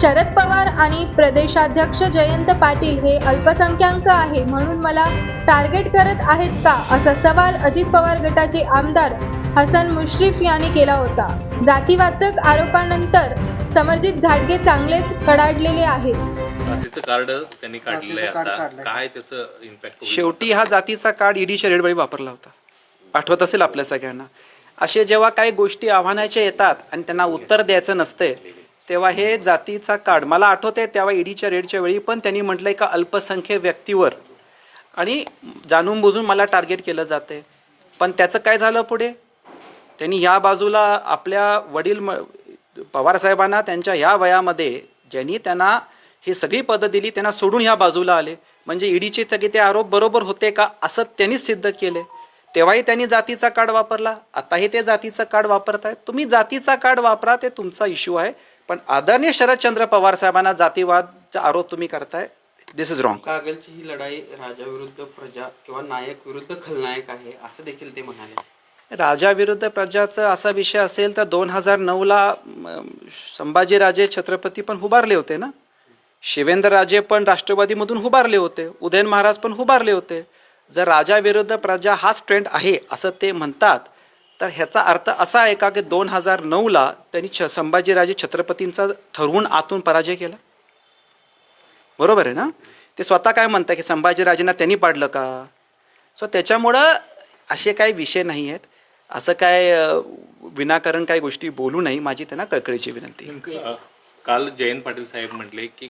शरद पवार आणि प्रदेशाध्यक्ष जयंत पाटील हे अल्पसंख्याक आहे म्हणून मला टार्गेट करत आहेत का असा सवाल अजित पवार गटाचे आमदार हसन मुश्रीफ यांनी केला होता. जातीवाचक आरोपानंतर समरजित घाटगे चांगलेच कडाडलेले आहेत. जातीचं कार्ड त्यांनी काढलेलं आहे जातीचं कार्ड आता. काढलंय. काय त्याचं इम्पॅक्ट शेवटी हा जातीचा कार्ड ईडीच्या रेडवेळी वापरला होता. आठवत असेल आपल्या सगळ्यांना. असे जेव्हा काही गोष्टी आव्हानाच्या येतात आणि त्यांना उत्तर द्यायचं नसते तेव्हा हे जातीचा कार्ड मला आठवते तेव्हा ईडीच्या रेडच्या वेळी पण त्यांनी म्हटलं एका अल्पसंख्य व्यक्तीवर. आणि जाणून बुजून मला टार्गेट केलं जाते पण त्याचं काय झालं पुढे? त्यांनी ह्या बाजूला आपल्या वडील म पवारसाहेबांना त्यांच्या ह्या वयामध्ये ज्यांनी त्यांना ही सगळी पदं दिली त्यांना सोडून ह्या बाजूला आले. म्हणजे ईडीचे सगळे ते आरोप बरोबर होते का असं त्यांनीच सिद्ध केले तेव्हाही त्यांनी जातीचा कार्ड वापरला. आताही ते जातीचा कार्ड वापरत आहेत तुम्ही जातीचा कार्ड वापरा ते तुमचा इश्यू आहे. पण आदरणीय शरदचंद्र पवार साहेबांना जातीवादचा आरोप तुम्ही करताय दिस इज रॉंग कागलची ही लढाई राजा विरुद्ध प्रजा किंवा नायक विरुद्ध खलनायक आहे असं देखील ते म्हणाले. राजा विरुद्ध प्रजाचं असा विषय असेल तर दोन हजार नऊला संभाजीराजे छत्रपती पण उभारले होते ना? शिवेंद्रराजे पण राष्ट्रवादीमधून उभारले होते उदयन महाराज पण उभारले होते. जर राजा विरुद्ध प्रजा हाच ट्रेंड आहे असं ते म्हणतात तर ह्याचा अर्थ असा आहे का की दोन हजार नऊला त्यांनी छ संभाजीराजे छत्रपतींचा ठरवून आतून पराजय केला? बरोबर आहे ना? ते स्वतः काय म्हणतात की संभाजीराजेंना त्यांनी पाडलं का? सो त्याच्यामुळं असे काही विषय नाही आहेत. असं काय विनाकारण काही गोष्टी बोलू नाही माझी त्यांना कळकळीची विनंती काल जयंत पाटील साहेब म्हटले की